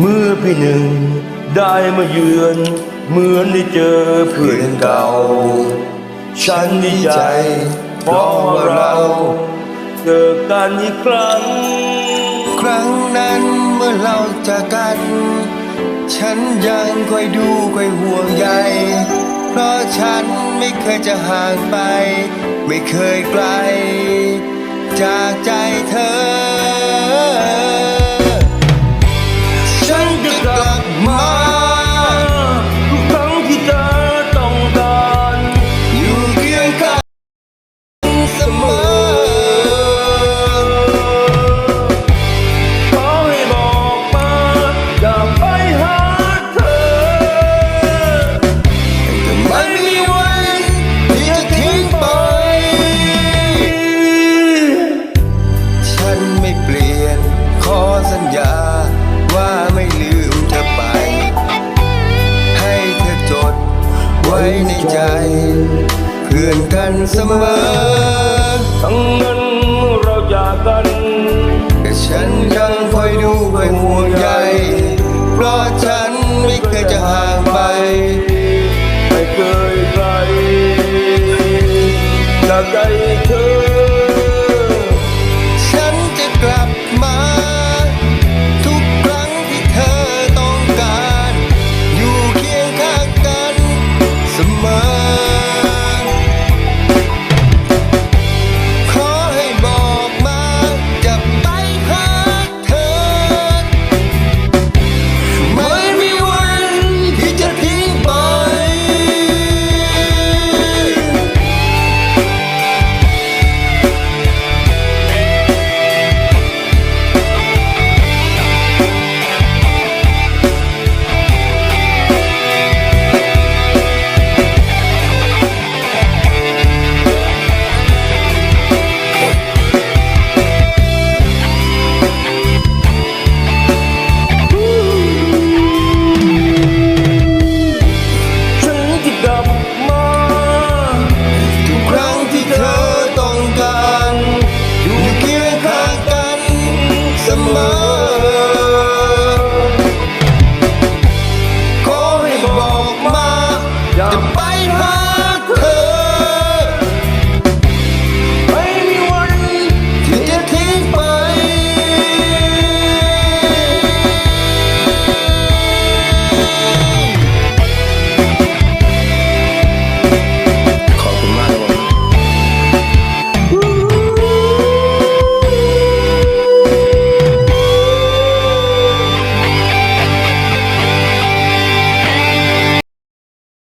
เมาเยือน เหมือนได้เจอเพื่อนเก่า ฉันดีใจเพราะว่าเราเจอกันอีกครั้ง ครั้งนั้นเมื่อเราจากกัน ฉันยังคอยดูคอยห่วงใยเพราะฉันไม่เคยจะห่างไป ไม่เคยไกล จากใจเธอ ก ว้ในใจ เพื่อนกันเสมอ ทั้งนั้นเราจากกันแต่ฉันยังคอยดูคอยห่วงใยเพราะฉันไม่เคยจะห่างไป ไม่เคยไกลจากใจเธอ